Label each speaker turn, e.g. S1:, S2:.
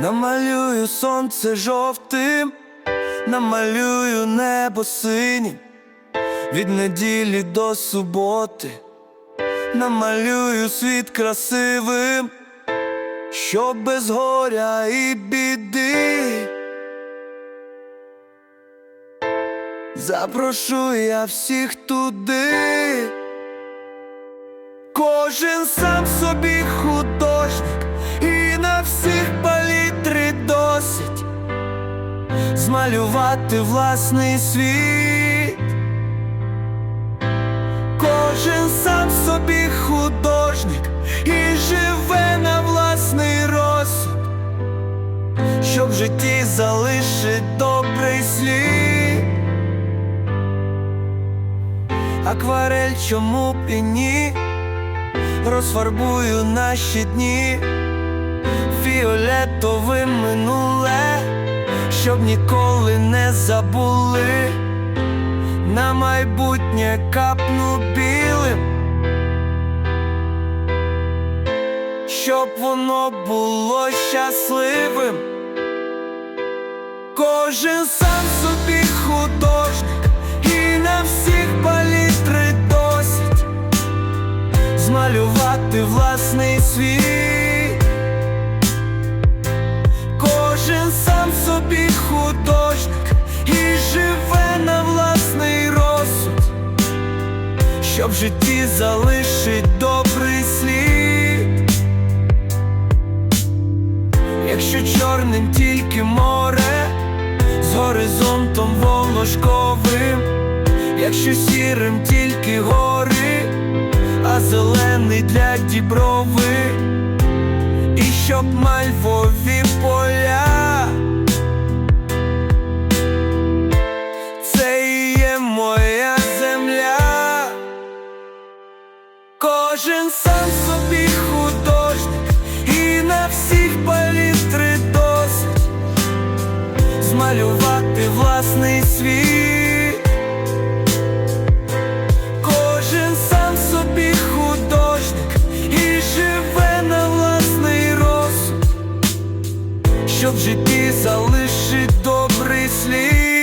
S1: Намалюю сонце жовтим, намалюю небо синім, від неділі до суботи, намалюю світ красивим, що без горя і біди. Запрошу я всіх туди. Кожен сам собі змалювати власний світ. Кожен сам собі художник і живе на власний розсуд, щоб в житті залишить добрий слід. Акварель чому б і ні розфарбую наші дні фіолетовим минуле, щоб ніколи не забули, на майбутнє капну білим, щоб воно було щасливим. Кожен сам собі художник, в житті залишить добрий слід. Якщо чорним тільки море з горизонтом волошковим, якщо сірим тільки гори, а зелений для діброви, і щоб мальвові поля. Кожен сам собі художник, і на всіх палітри досить змалювати власний світ. Кожен сам собі художник і живе на власний розсуд, щоб в житті залишить добрий слід.